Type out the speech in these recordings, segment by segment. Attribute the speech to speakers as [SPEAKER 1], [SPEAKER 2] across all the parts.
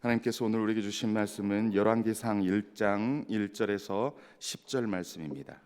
[SPEAKER 1] 하나님께서 오늘 우리에게 주신 말씀은 열왕기상 1장 1절에서 10절 말씀입니다.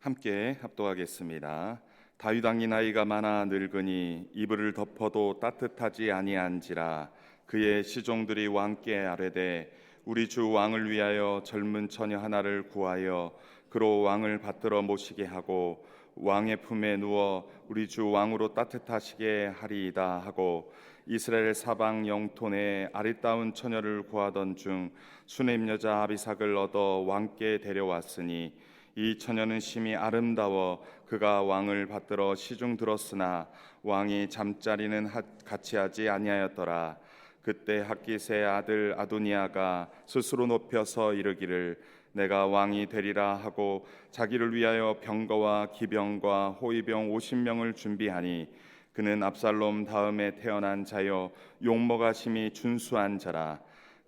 [SPEAKER 1] 함께 합독하겠습니다. 다윗 왕이 나이가 많아 늙으니 이불을 덮어도 따뜻하지 아니한지라 그의 시종들이 왕께 아뢰되 우리 주 왕을 위하여 젊은 처녀 하나를 구하여 그로 왕을 받들어 모시게 하고 왕의 품에 누워 우리 주 왕으로 따뜻하시게 하리이다 하고 이스라엘 사방 영토 내 아리따운 처녀를 구하던 중 수넴 여자 아비삭을 얻어 왕께 데려왔으니 이 처녀는 심히 아름다워 그가 왕을 받들어 시중 들었으나 왕이 잠자리는 하- 같이 하지 아니하였더라. 그때 학기세 아들 아도니아가 스스로 높여서 이르기를 내가 왕이 되리라 하고 자기를 위하여 병거와 기병과 호위병 50명을 준비하니 그는 압살롬 다음에 태어난 자여 용모가 심히 준수한 자라.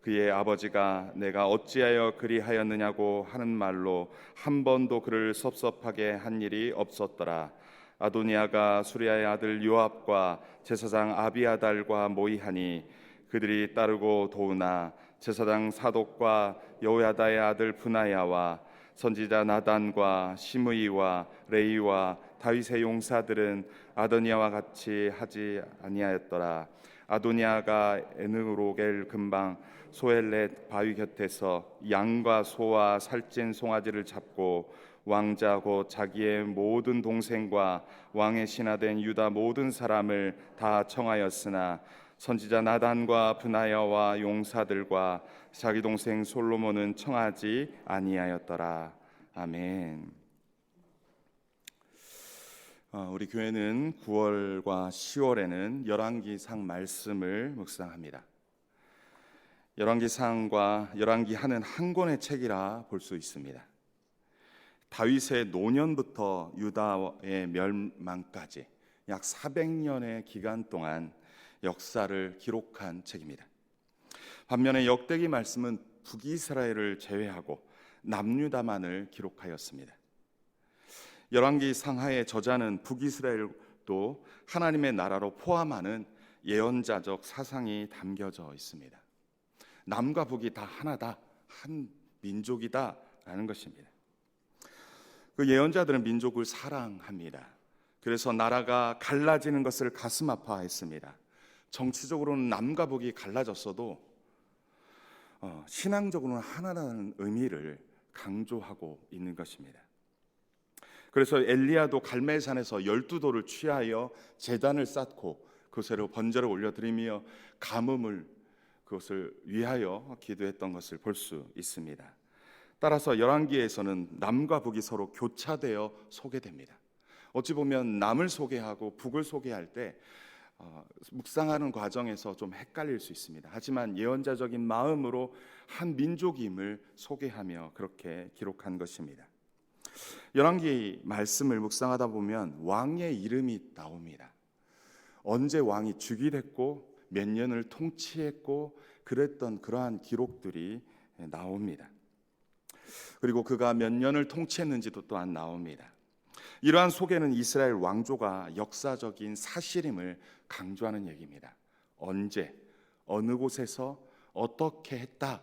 [SPEAKER 1] 그의 아버지가 내가 어찌하여 그리하였느냐고 하는 말로 한 번도 그를 섭섭하게 한 일이 없었더라. 아도니아가 수리아의 아들 요압과 제사장 아비아달과 모이하니 그들이 따르고 도우나 제사장 사독과 여호야다의 아들 분하야와 선지자 나단과 시므이와 레이와 다윗의 용사들은 아도니아와 같이 하지 아니하였더라. 아도니아가 에느로겔 근방 소엘렛 바위 곁에서 양과 소와 살찐 송아지를 잡고 왕자 곧 자기의 모든 동생과 왕의 신하된 유다 모든 사람을 다 청하였으나 선지자 나단과 분하야와 용사들과 자기 동생 솔로몬은 청하지 아니하였더라. 아멘. 어, 우리 교회는 9월과 10월에는 열왕기상 말씀을 묵상합니다. 열왕기상과 열왕기하는 한 권의 책이라 볼 수 있습니다. 다윗의 노년부터 유다의 멸망까지 약 400년의 기간 동안 역사를 기록한 책입니다. 반면에 역대기 말씀은 북이스라엘을 제외하고 남유다만을 기록하였습니다. 열왕기 상하의 저자는 북이스라엘도 하나님의 나라로 포함하는 예언자적 사상이 담겨져 있습니다. 남과 북이 다 하나다, 한 민족이다라는 것입니다. 그 예언자들은 민족을 사랑합니다. 그래서 나라가 갈라지는 것을 가슴 아파했습니다. 정치적으로는 남과 북이 갈라졌어도 어, 신앙적으로는 하나라는 의미를 강조하고 있는 것입니다. 그래서 엘리야도 갈멜산에서 열두 돌을 취하여 제단을 쌓고 그것으로 번제를 올려드리며 가뭄을 그것을 위하여 기도했던 것을 볼 수 있습니다. 따라서 열왕기에서는 남과 북이 서로 교차되어 소개됩니다. 어찌 보면 남을 소개하고 북을 소개할 때 어, 묵상하는 과정에서 좀 헷갈릴 수 있습니다. 하지만 예언자적인 마음으로 한 민족임을 소개하며 그렇게 기록한 것입니다. 열왕기 말씀을 묵상하다 보면 왕의 이름이 나옵니다. 언제 왕이 즉위했고 몇 년을 통치했고 그랬던 그러한 기록들이 나옵니다. 그리고 그가 몇 년을 통치했는지도 또한 나옵니다. 이러한 소개는 이스라엘 왕조가 역사적인 사실임을 강조하는 얘기입니다. 언제, 어느 곳에서 어떻게 했다,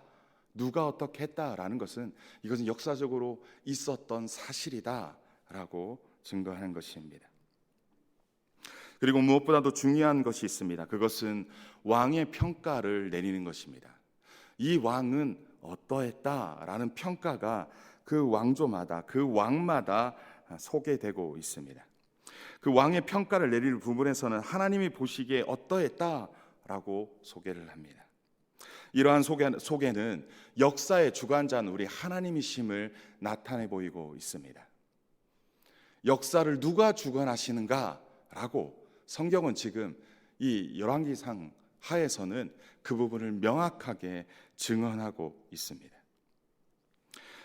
[SPEAKER 1] 누가 어떻게 했다라는 것은 이것은 역사적으로 있었던 사실이다라고 증거하는 것입니다. 그리고 무엇보다도 중요한 것이 있습니다. 그것은 왕의 평가를 내리는 것입니다. 이 왕은 어떠했다라는 평가가 그 왕조마다 그 왕마다 소개되고 있습니다. 그 왕의 평가를 내릴 부분에서는 하나님이 보시기에 어떠했다라고 소개를 합니다. 이러한 소개, 소개는 역사의 주관자는 우리 하나님이심을 나타내 보이고 있습니다. 역사를 누가 주관하시는가라고 성경은 지금 이 열왕기상 하에서는 그 부분을 명확하게 증언하고 있습니다.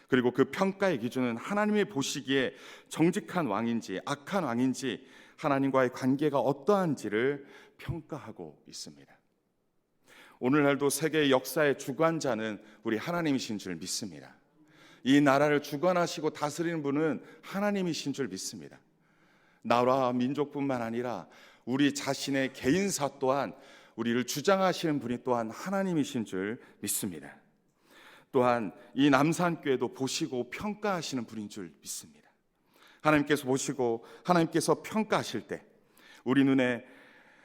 [SPEAKER 1] 그리고 그 평가의 기준은 하나님이 보시기에 정직한 왕인지 악한 왕인지 하나님과의 관계가 어떠한지를 평가하고 있습니다. 오늘날도 세계 역사의 주관자는 우리 하나님이신 줄 믿습니다. 이 나라를 주관하시고 다스리는 분은 하나님이신 줄 믿습니다. 나라 민족뿐만 아니라 우리 자신의 개인사 또한 우리를 주장하시는 분이 또한 하나님이신 줄 믿습니다. 또한 이 남산교회도 보시고 평가하시는 분인 줄 믿습니다. 하나님께서 보시고 하나님께서 평가하실 때 우리 눈에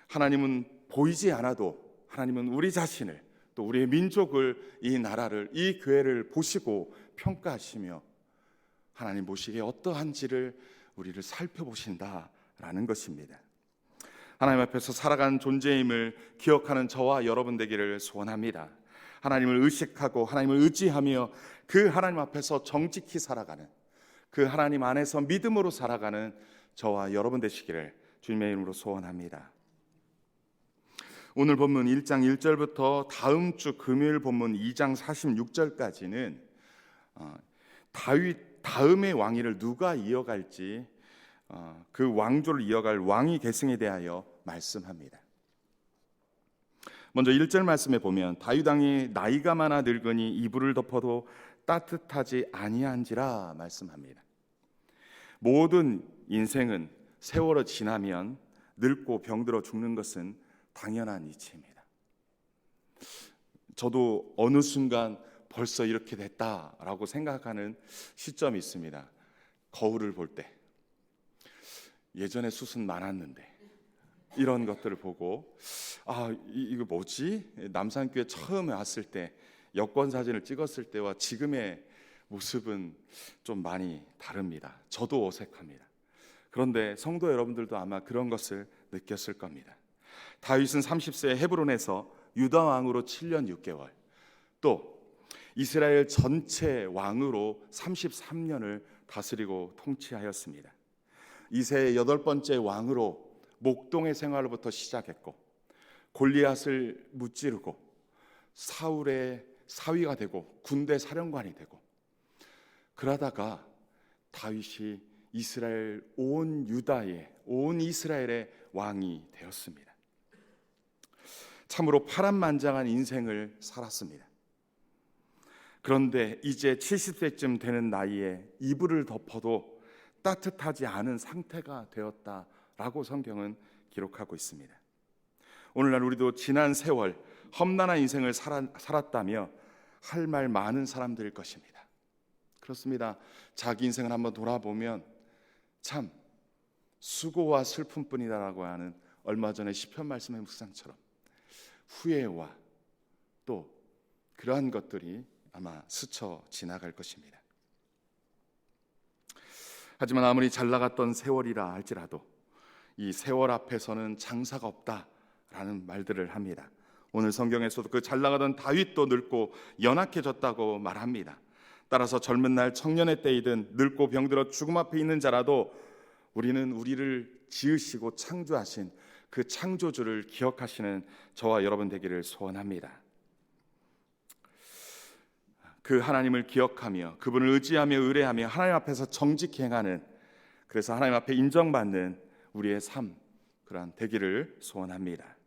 [SPEAKER 1] 하나님은 보이지 않아도 하나님은 우리 자신을 또 우리의 민족을 이 나라를 이 교회를 보시고 평가하시며 하나님 보시기에 어떠한지를 우리를 살펴보신다라는 것입니다. 하나님 앞에서 살아가는 존재임을 기억하는 저와 여러분 되기를 소원합니다. 하나님을 의식하고 하나님을 의지하며 그 하나님 앞에서 정직히 살아가는 그 하나님 안에서 믿음으로 살아가는 저와 여러분 되시기를 주님의 이름으로 소원합니다. 오늘 본문 1장 1절부터 다음 주 금요일 본문 2장 46절까지는 어, 다윗 다음의 왕위를 누가 이어갈지 어, 그 왕조를 이어갈 왕위 계승에 대하여 말씀합니다. 먼저 1절 말씀에 보면 다윗 왕이 나이가 많아 늙으니 이불을 덮어도 따뜻하지 아니한지라 말씀합니다. 모든 인생은 세월이 지나면 늙고 병들어 죽는 것은 당연한 이치입니다. 저도 어느 순간 벌써 이렇게 됐다라고 생각하는 시점이 있습니다. 거울을 볼 때. 예전에 숱은 많았는데 이런 것들을 보고 아 이, 이거 뭐지? 남산교회 처음에 왔을 때 여권 사진을 찍었을 때와 지금의 모습은 좀 많이 다릅니다. 저도 어색합니다. 그런데 성도 여러분들도 아마 그런 것을 느꼈을 겁니다. 다윗은 30세에 헤브론에서 유다 왕으로 7년 6개월, 또 이스라엘 전체 왕으로 33년을 다스리고 통치하였습니다. 이세의 여덟 번째 왕으로 목동의 생활로부터 시작했고 골리앗을 무찌르고 사울의 사위가 되고 군대 사령관이 되고 그러다가 다윗이 이스라엘 온 유다의 온 이스라엘의 왕이 되었습니다. 참으로 파란만장한 인생을 살았습니다. 그런데 이제 70세쯤 되는 나이에 이불을 덮어도 따뜻하지 않은 상태가 되었다 라고 성경은 기록하고 있습니다. 오늘날 우리도 지난 세월 험난한 인생을 살았다며 할 말 많은 사람들일 것입니다. 그렇습니다. 자기 인생을 한번 돌아보면 참 수고와 슬픔뿐이다라고 하는 얼마 전에 시편 말씀의 묵상처럼 후회와 또 그러한 것들이 아마 스쳐 지나갈 것입니다. 하지만 아무리 잘 나갔던 세월이라 할지라도 이 세월 앞에서는 장사가 없다라는 말들을 합니다. 오늘 성경에서도 그 잘 나가던 다윗도 늙고 연약해졌다고 말합니다. 따라서 젊은 날 청년의 때이든 늙고 병들어 죽음 앞에 있는 자라도 우리는 우리를 지으시고 창조하신 그 창조주를 기억하시는 저와 여러분 되기를 소원합니다. 그 하나님을 기억하며 그분을 의지하며 의뢰하며 하나님 앞에서 정직히 행하는 그래서 하나님 앞에 인정받는 우리의 삶 그러한 되기를 소원합니다.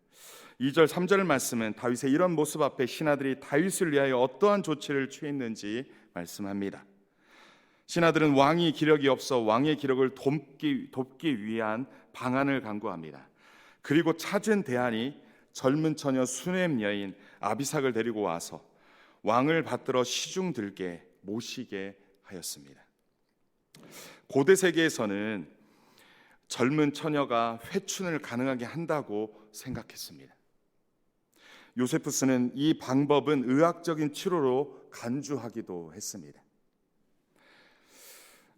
[SPEAKER 1] 2절 3절 말씀은 다윗의 이런 모습 앞에 신하들이 다윗을 위하여 어떠한 조치를 취했는지 말씀합니다. 신하들은 왕이 기력이 없어 왕의 기력을 돕기, 돕기 위한 방안을 강구합니다. 그리고 찾은 대안이 젊은 처녀 수넴 여인 아비삭을 데리고 와서 왕을 받들어 시중 들게 모시게 하였습니다. 고대 세계에서는 젊은 처녀가 회춘을 가능하게 한다고 생각했습니다. 요세푸스는 이 방법은 의학적인 치료로 간주하기도 했습니다.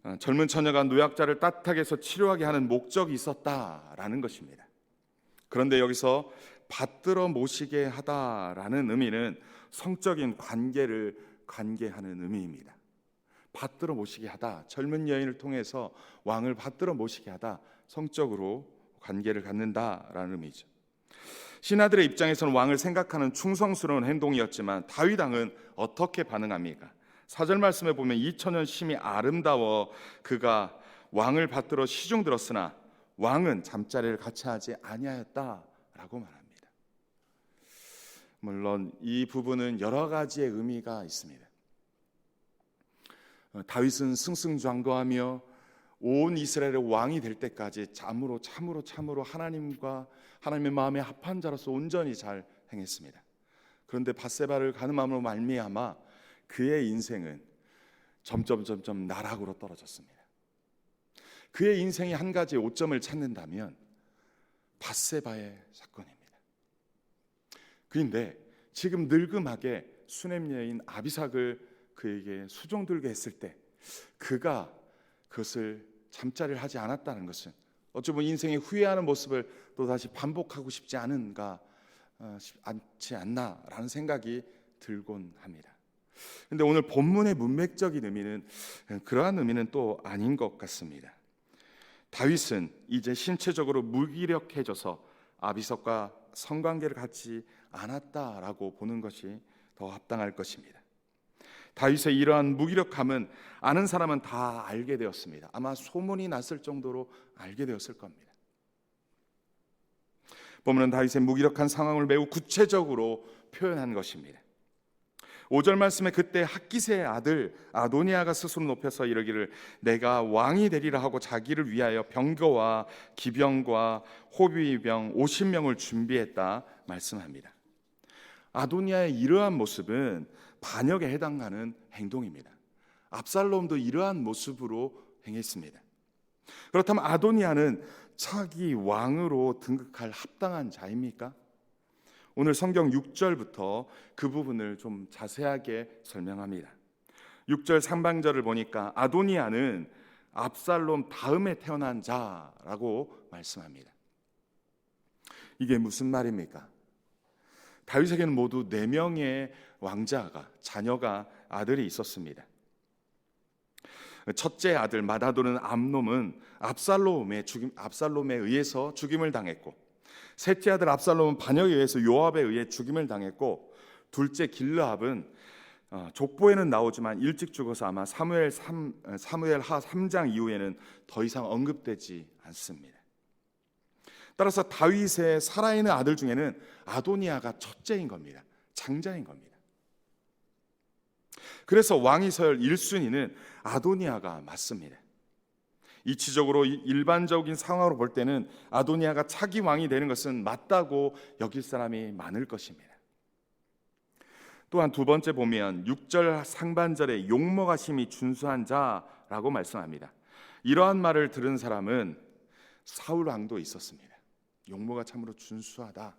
[SPEAKER 1] 어, 젊은 처녀가 노약자를 따뜻하게 해서 치료하게 하는 목적이 있었다라는 것입니다. 그런데 여기서 받들어 모시게 하다라는 의미는 성적인 관계를 관계하는 의미입니다. 받들어 모시게 하다. 젊은 여인을 통해서 왕을 받들어 모시게 하다. 성적으로 관계를 갖는다라는 의미죠. 신하들의 입장에서는 왕을 생각하는 충성스러운 행동이었지만 다윗 왕은 어떻게 반응합니까? 사절 말씀에 보면 이천년 심이 아름다워 그가 왕을 받들어 시중 들었으나 왕은 잠자리를 같이 하지 아니하였다라고 말합니다. 물론 이 부분은 여러 가지의 의미가 있습니다. 어, 다윗은 승승장구하며 온 이스라엘의 왕이 될 때까지 참으로 참으로 참으로 하나님과 하나님의 마음에 합한 자로서 온전히 잘 행했습니다. 그런데 바세바를 가늠함으로 말미암아 그의 인생은 점점 점점 나락으로 떨어졌습니다. 그의 인생이 한 가지 오점을 찾는다면 바세바의 사건입니다. 그런데 지금 늙음하게 수냄 여인 아비삭을 그에게 수종 들게 했을 때 그가 그것을 잠자리를 하지 않았다는 것은 어찌 보면 인생의 후회하는 모습을 또 다시 반복하고 싶지 않은가 어, 싶- 않지 않나라는 생각이 들곤 합니다. 근데 오늘 본문의 문맥적인 의미는 그러한 의미는 또 아닌 것 같습니다. 다윗은 이제 신체적으로 무기력해져서 아비석과 성관계를 갖지 않았다라고 보는 것이 더 합당할 것입니다. 다윗의 이러한 무기력함은 아는 사람은 다 알게 되었습니다. 아마 소문이 났을 정도로 알게 되었을 겁니다. 보면은 다윗의 무기력한 상황을 매우 구체적으로 표현한 것입니다. 5절 말씀에 그때 학기세의 아들 아도니아가 스스로 높여서 이르기를 내가 왕이 되리라 하고 자기를 위하여 병거와 기병과 호비병 50명을 준비했다 말씀합니다. 아도니아의 이러한 모습은 반역에 해당하는 행동입니다. 압살롬도 이러한 모습으로 행했습니다. 그렇다면 아도니아는 차기 왕으로 등극할 합당한 자입니까? 오늘 성경 6절부터 그 부분을 좀 자세하게 설명합니다. 6절 상반절을 보니까 아도니아는 압살롬 다음에 태어난 자라고 말씀합니다. 이게 무슨 말입니까? 다윗에게는 모두 네 명의 왕자가 자녀가 아들이 있었습니다. 첫째 아들 마다도는 암놈은 압살롬의 죽임 압살롬에 의해서 죽임을 당했고 셋째 아들 압살롬은 반역에 의해서 요압에 의해 죽임을 당했고 둘째 길르압은 어, 족보에는 나오지만 일찍 죽어서 아마 사무엘 3 사무엘 하 3장 이후에는 더 이상 언급되지 않습니다. 따라서 다윗의 살아있는 아들 중에는 아도니아가 첫째인 겁니다. 장자인 겁니다. 그래서 왕이 서열 1순위는 아도니아가 맞습니다. 이치적으로 이- 일반적인 상황으로 볼 때는 아도니아가 차기 왕이 되는 것은 맞다고 여길 사람이 많을 것입니다. 또한 두 번째 보면 6절 상반절에 용모가심이 준수한 자라고 말씀합니다. 이러한 말을 들은 사람은 사울 왕도 있었습니다. 용모가 참으로 준수하다.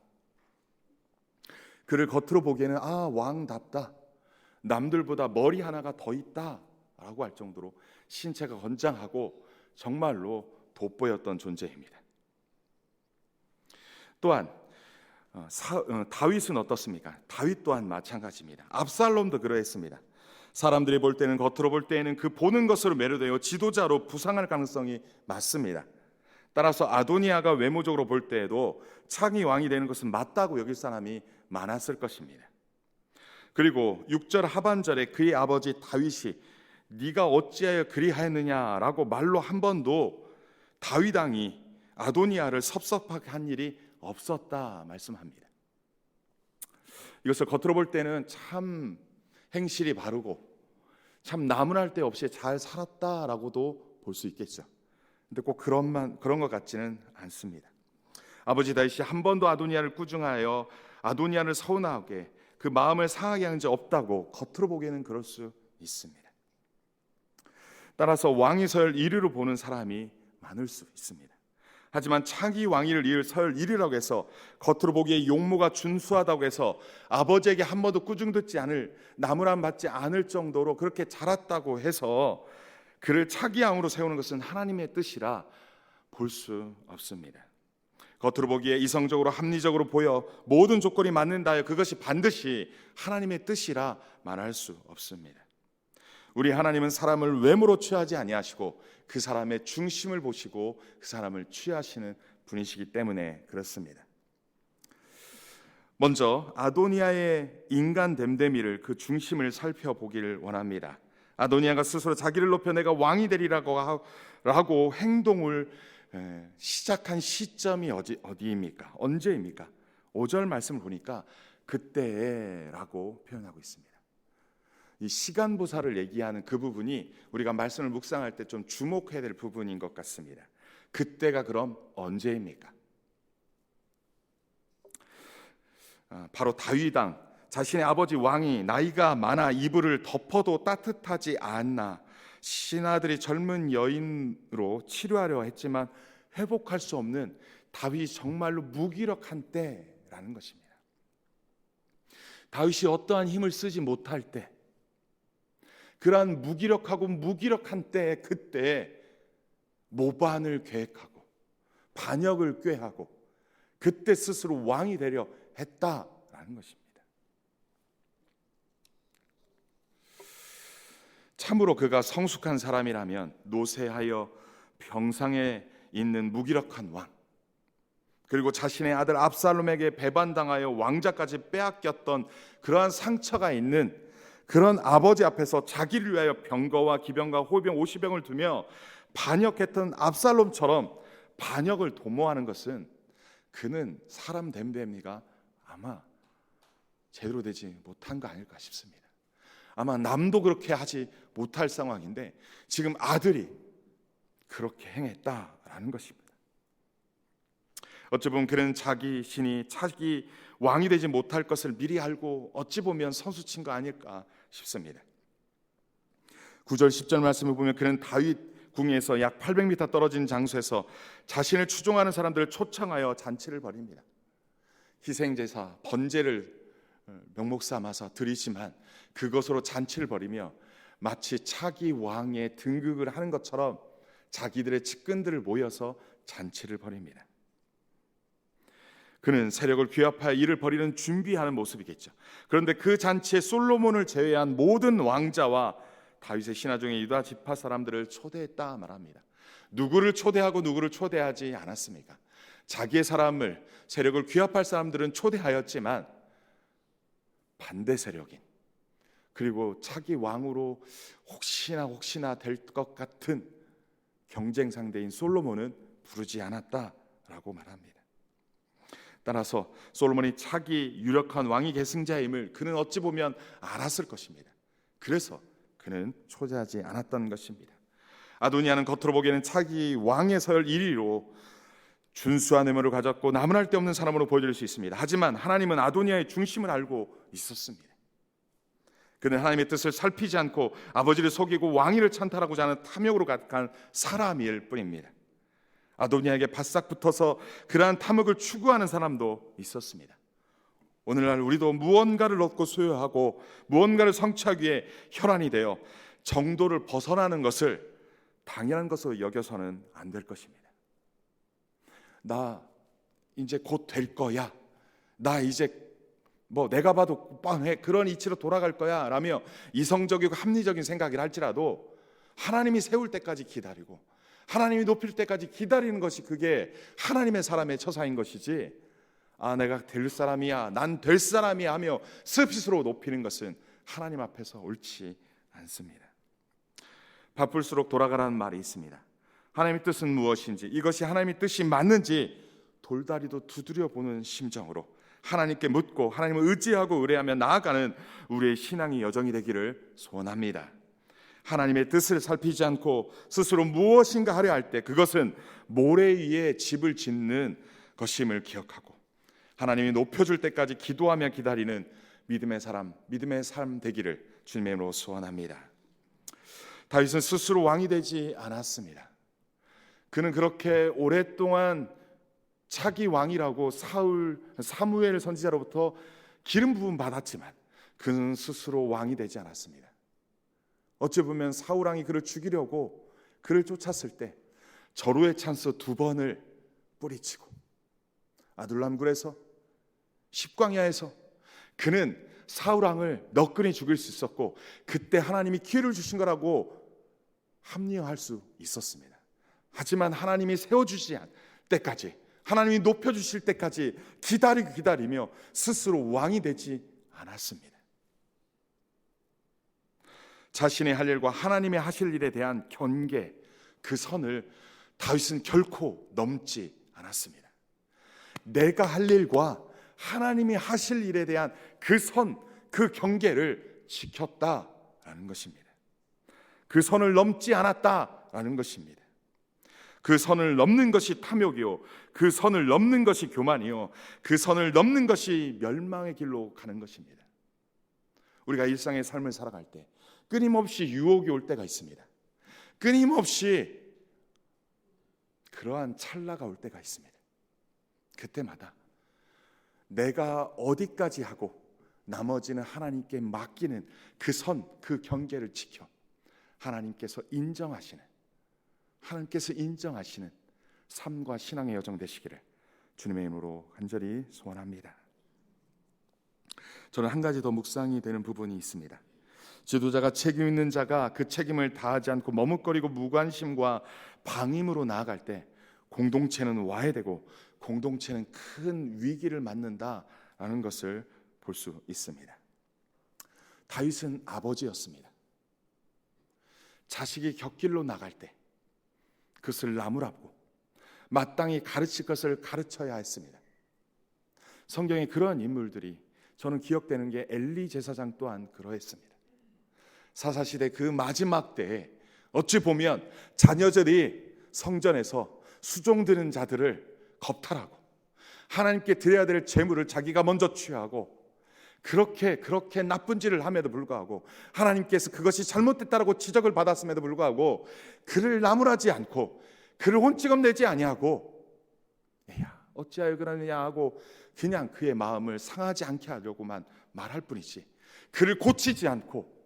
[SPEAKER 1] 그를 겉으로 보기에는 아 왕답다. 남들보다 머리 하나가 더 있다라고 할 정도로 신체가 건장하고 정말로 돋보였던 존재입니다. 또한 어, 사- 어, 다윗은 어떻습니까? 다윗 또한 마찬가지입니다. 압살롬도 그러했습니다. 사람들이 볼 때는 겉으로 볼 때에는 그 보는 것으로 매료되어 지도자로 부상할 가능성이 많습니다. 따라서 아도니아가 외모적으로 볼 때에도 창이 왕이 되는 것은 맞다고 여길 사람이 많았을 것입니다. 그리고 6절 하반절에 그의 아버지 다윗이 네가 어찌하여 그리하였느냐라고 말로 한 번도 다윗 왕이 아도니아를 섭섭하게 한 일이 없었다 말씀합니다. 이것을 겉으로 볼 때는 참 행실이 바르고 참 나무랄 데 없이 잘 살았다라고도 볼 수 있겠죠. 근데 꼭 그런만 그런 것 같지는 않습니다. 아버지 다윗이 한 번도 아도니아를 꾸중하여 아도니아를 서운하게 그 마음을 상하게 한 적 없다고 겉으로 보기에는 그럴 수 있습니다. 따라서 왕이 서열 1위로 보는 사람이 많을 수 있습니다. 하지만 차기 왕위를 이을 서열 1위라고 해서 겉으로 보기에 용모가 준수하다고 해서 아버지에게 한 번도 꾸중 듣지 않을 나무란 받지 않을 정도로 그렇게 자랐다고 해서 그를 차기 왕으로 세우는 것은 하나님의 뜻이라 볼 수 없습니다. 겉으로 보기에 이성적으로 합리적으로 보여 모든 조건이 맞는다 하여 그것이 반드시 하나님의 뜻이라 말할 수 없습니다. 우리 하나님은 사람을 외모로 취하지 아니하시고 그 사람의 중심을 보시고 그 사람을 취하시는 분이시기 때문에 그렇습니다. 먼저 아도니아의 인간 됨됨이를 그 중심을 살펴보기를 원합니다. 아도니아가 스스로 자기를 높여 내가 왕이 되리라고 하- 라고 행동을 에, 시작한 시점이 어디 어디입니까? 언제입니까? 5절 말씀을 보니까 그때라고 표현하고 있습니다. 이 시간 보사를 얘기하는 그 부분이 우리가 말씀을 묵상할 때 좀 주목해야 될 부분인 것 같습니다. 그때가 그럼 언제입니까? 아, 바로 다윗 왕 자신의 아버지 왕이 나이가 많아 이불을 덮어도 따뜻하지 않나 신하들이 젊은 여인으로 치료하려 했지만 회복할 수 없는 다윗이 정말로 무기력한 때라는 것입니다. 다윗이 어떠한 힘을 쓰지 못할 때 그러한 무기력하고 무기력한 때 그때 모반을 계획하고 반역을 꾀하고 그때 스스로 왕이 되려 했다라는 것입니다. 참으로 그가 성숙한 사람이라면 노쇠하여 병상에 있는 무기력한 왕 그리고 자신의 아들 압살롬에게 배반당하여 왕자까지 빼앗겼던 그러한 상처가 있는 그런 아버지 앞에서 자기를 위하여 병거와 기병과 호병 50병을 두며 반역했던 압살롬처럼 반역을 도모하는 것은 그는 사람 됨됨이가 아마 제대로 되지 못한 거 아닐까 싶습니다. 아마 남도 그렇게 하지 못할 상황인데 지금 아들이 그렇게 행했다라는 것입니다. 어찌 보면 그는 자기 신이 자기 왕이 되지 못할 것을 미리 알고 어찌 보면 선수친 거 아닐까 싶습니다. 9절 10절 말씀을 보면 그는 다윗 궁에서 약 800m 떨어진 장소에서 자신을 추종하는 사람들을 초청하여 잔치를 벌입니다. 희생 제사 번제를 어, 명목 삼아서 드리지만 그것으로 잔치를 벌이며 마치 차기 왕의 등극을 하는 것처럼 자기들의 측근들을 모여서 잔치를 벌입니다. 그는 세력을 규합하여 이를 벌이는 준비하는 모습이겠죠. 그런데 그 잔치에 솔로몬을 제외한 모든 왕자와 다윗의 신하 중에 유다 지파 사람들을 초대했다 말합니다. 누구를 초대하고 누구를 초대하지 않았습니까? 자기의 사람을 세력을 규합할 사람들은 초대하였지만 반대 세력인 그리고 차기 왕으로 혹시나 혹시나 될 것 같은 경쟁 상대인 솔로몬은 부르지 않았다라고 말합니다. 따라서 솔로몬이 차기 유력한 왕이 계승자임을 그는 어찌 보면 알았을 것입니다. 그래서 그는 초대하지 않았던 것입니다. 아도니아는 겉으로 보기에는 차기 왕의 서열 1위로 준수한 외모를 가졌고 나무랄 데 없는 사람으로 보여질 수 있습니다. 하지만 하나님은 아도니아의 중심을 알고 있었습니다. 그는 하나님의 뜻을 살피지 않고 아버지를 속이고 왕위를 찬탈하고자 하는 탐욕으로 가득한 사람일 뿐입니다. 아도니아에게 바싹 붙어서 그러한 탐욕을 추구하는 사람도 있었습니다. 오늘날 우리도 무언가를 얻고 소유하고 무언가를 성취하기 위해 혈안이 되어 정도를 벗어나는 것을 당연한 것으로 여겨서는 안 될 것입니다. 나 이제 곧 될 거야. 나 이제 뭐 내가 봐도 뻔해 그런 이치로 돌아갈 거야 라며 이성적이고 합리적인 생각을 할지라도 하나님이 세울 때까지 기다리고 하나님이 높일 때까지 기다리는 것이 그게 하나님의 사람의 처사인 것이지 아 내가 될 사람이야 난 될 사람이야 하며 스스로 높이는 것은 하나님 앞에서 옳지 않습니다. 바쁠수록 돌아가라는 말이 있습니다. 하나님의 뜻은 무엇인지 이것이 하나님의 뜻이 맞는지 돌다리도 두드려 보는 심정으로 하나님께 묻고 하나님을 의지하고 의뢰하며 나아가는 우리의 신앙이 여정이 되기를 소원합니다. 하나님의 뜻을 살피지 않고 스스로 무엇인가 하려 할 때 그것은 모래 위에 집을 짓는 것임을 기억하고 하나님이 높여줄 때까지 기도하며 기다리는 믿음의 사람, 믿음의 삶 되기를 주님으로 소원합니다. 다윗은 스스로 왕이 되지 않았습니다. 그는 그렇게 오랫동안 차기 왕이라고 사울 사무엘 선지자로부터 기름 부음 받았지만 그는 스스로 왕이 되지 않았습니다. 어찌 보면 사울 왕이 그를 죽이려고 그를 쫓았을 때 절호의 찬스 두 번을 뿌리치고 아둘람굴에서 십광야에서 그는 사울 왕을 너끈히 죽일 수 있었고 그때 하나님이 기회를 주신 거라고 합리화할 수 있었습니다. 하지만 하나님이 세워 주지 않을 때까지 하나님이 높여주실 때까지 기다리고 기다리며 스스로 왕이 되지 않았습니다. 자신의 할 일과 하나님의 하실 일에 대한 경계, 그 선을 다윗은 결코 넘지 않았습니다. 내가 할 일과 하나님이 하실 일에 대한 그 선, 그 경계를 지켰다 않았다라는 것입니다. 그 선을 넘지 않았다라는 것입니다. 그 선을 넘는 것이 탐욕이요. 그 선을 넘는 것이 교만이요. 그 선을 넘는 것이 멸망의 길로 가는 것입니다. 우리가 일상의 삶을 살아갈 때 끊임없이 유혹이 올 때가 있습니다. 끊임없이 그러한 찰나가 올 때가 있습니다. 그때마다 내가 어디까지 하고 나머지는 하나님께 맡기는 그 선, 그 경계를 지켜 하나님께서 인정하시는 하나님께서 인정하시는 삶과 신앙의 여정 되시기를 주님의 이름으로 간절히 소원합니다. 저는 한 가지 더 묵상이 되는 부분이 있습니다. 지도자가 책임 있는 자가 그 책임을 다하지 않고 머뭇거리고 무관심과 방임으로 나아갈 때 공동체는 와해되고 공동체는 큰 위기를 맞는다라는 것을 볼 수 있습니다. 다윗은 아버지였습니다. 자식이 곁길로 나갈 때 그것을 나무랍고 마땅히 가르칠 것을 가르쳐야 했습니다. 성경에 그러한 인물들이 저는 기억되는 게 엘리 제사장 또한 그러했습니다. 사사 시대 그 마지막 때에 어찌 보면 자녀들이 성전에서 수종 드는 자들을 겁탈하고 하나님께 드려야 될 재물을 자기가 먼저 취하고 그렇게 그렇게 나쁜 짓을 함에도 불구하고 하나님께서 그것이 잘못됐다라고 지적을 받았음에도 불구하고 그를 나무라지 않고 그를 혼찌검 내지 아니하고 야 어찌하여 그러느냐 하고 그냥 그의 마음을 상하지 않게 하려고만 말할 뿐이지 그를 고치지 않고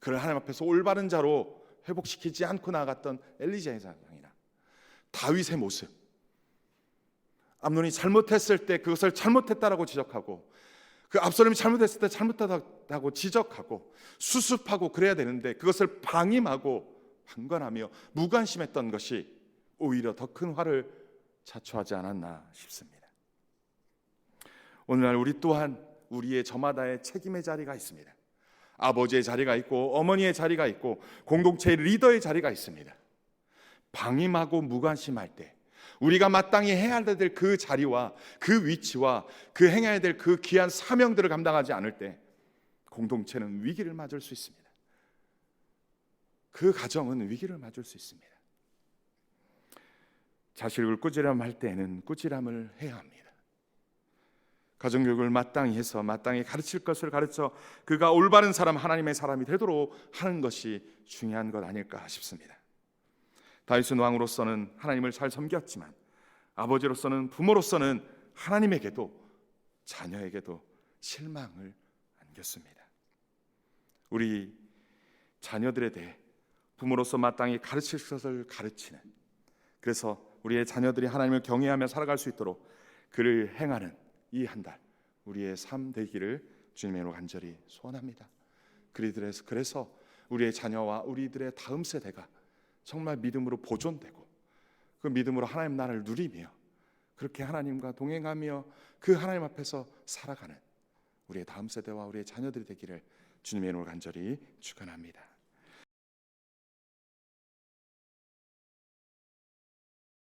[SPEAKER 1] 그를 하나님 앞에서 올바른 자로 회복시키지 않고 나아갔던 엘리자의 사장이나 다윗의 모습. 암논이 잘못했을 때 그것을 잘못했다라고 지적하고 그 압살롬이 잘못했을 때 잘못하다고 지적하고 수습하고 그래야 되는데 그것을 방임하고 방관하며 무관심했던 것이 오히려 더 큰 화를 자초하지 않았나 싶습니다. 오늘날 우리 또한 우리의 저마다의 책임의 자리가 있습니다. 아버지의 자리가 있고 어머니의 자리가 있고 공동체의 리더의 자리가 있습니다. 방임하고 무관심할 때 우리가 마땅히 해야 될 그 자리와 그 위치와 그 행해야 될 그 귀한 사명들을 감당하지 않을 때 공동체는 위기를 맞을 수 있습니다. 그 가정은 위기를 맞을 수 있습니다. 자식을 꾸지람 할 때에는 꾸지람을 해야 합니다. 가정교육을 마땅히 해서 마땅히 가르칠 것을 가르쳐 그가 올바른 사람 하나님의 사람이 되도록 하는 것이 중요한 것 아닐까 싶습니다. 다윗은 왕으로서는 하나님을 잘 섬겼지만 아버지로서는 부모로서는 하나님에게도 자녀에게도 실망을 안겼습니다. 우리 자녀들에 대해 부모로서 마땅히 가르칠 것을 가르치는 그래서 우리의 자녀들이 하나님을 경외하며 살아갈 수 있도록 그를 행하는 이 한 달 우리의 삶 되기를 주님으로 간절히 소원합니다. 그리들에서 그래서 우리의 자녀와 우리들의 다음 세대가 정말 믿음으로 보존되고 그 믿음으로 하나님 나라를 누리며 그렇게 하나님과 동행하며 그 하나님 앞에서 살아가는 우리의 다음 세대와 우리의 자녀들이 되기를 주님의 이름으로 간절히 축원합니다.